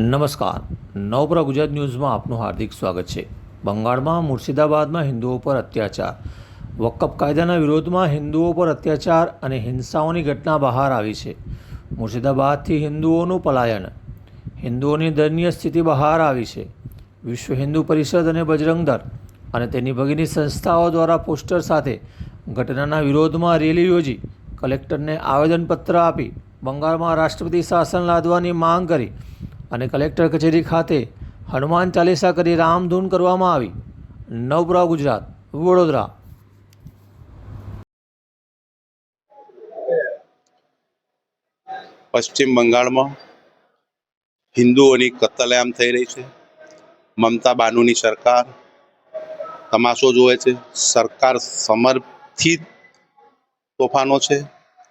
નમસ્કાર. નવપ્ર ગુજરાત ન્યૂઝમાં આપનું હાર્દિક સ્વાગત છે. બંગાળમાં, મુર્શિદાબાદમાં હિન્દુઓ પર અત્યાચાર. વકફ કાયદાના વિરોધમાં હિન્દુઓ પર અત્યાચાર અને હિંસાઓની ઘટના બહાર આવી છે. મુર્શિદાબાદથી હિન્દુઓનું પલાયન. હિન્દુઓની દયનીય સ્થિતિ બહાર આવી છે. વિશ્વ હિન્દુ પરિષદ અને બજરંગદળ અને તેની ભગીની સંસ્થાઓ દ્વારા પોસ્ટર સાથે ઘટનાના વિરોધમાં રેલી યોજી કલેક્ટરને આવેદનપત્ર આપી બંગાળમાં રાષ્ટ્રપતિ શાસન લાદવાની માંગ કરી અને કલેક્ટર કચેરી ખાતે હનુમાન ચાલીસા કરી રામધૂન કરવામાં આવી. નવપુરા, ગુજરાત, વડોદરા. પશ્ચિમ બંગાળમાં હિન્દુઓની કતલેઆમ થઈ રહી છે. મમતા બાનુની સરકાર તમાશો જોવે છે. સરકાર સમર્થિત તોફાનો છે.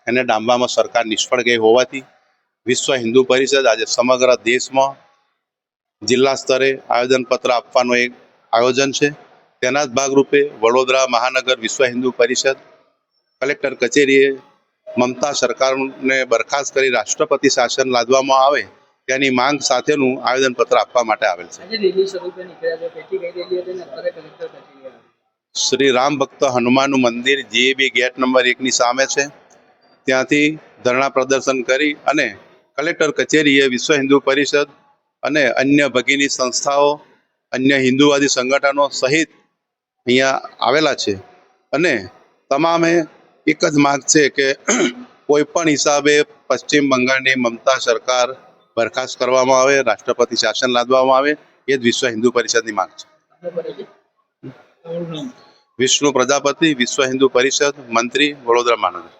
એને ડામવામાં સરકાર નિષ્ફળ ગઈ હોવાથી વિશ્વ હિન્દુ પરિષદ આજે સમગ્ર દેશમાં જિલ્લા સ્તરે આવેદનપત્ર આપવાનું એક આયોજન છે. તેના જ ભાગરૂપે વડોદરા મહાનગર વિશ્વ હિન્દુ પરિષદ કલેક્ટર કચેરીએ મમતા સરકારને બરખાસ્ત કરી રાષ્ટ્રપતિ શાસન લાદવામાં આવે તેની માંગ સાથેનું આવેદનપત્ર આપવા માટે આવેલ છે. શ્રી રામ ભક્ત હનુમાનનું મંદિર જે બી ગેટ નંબર એકની સામે છે. ત્યાંથી ધરણા પ્રદર્શન કરી અને કલેક્ટર કચેરીએ વિશ્વ હિન્દુ પરિષદ અને અન્ય ભગીની સંસ્થાઓ, અન્ય હિન્દુવાદી સંગઠનો સહિત અહીંયા આવેલા છે. અને તમામે એક જ માગ છે કે કોઈ પણ હિસાબે પશ્ચિમ બંગાળની મમતા સરકાર બરખાસ્ત કરવામાં આવે, રાષ્ટ્રપતિ શાસન લાદવામાં આવે, એ જ વિશ્વ હિન્દુ પરિષદની માંગ છે. વિષ્ણુ પ્રજાપતિ, વિશ્વ હિન્દુ પરિષદ મંત્રી વડોદરા મહાનગર.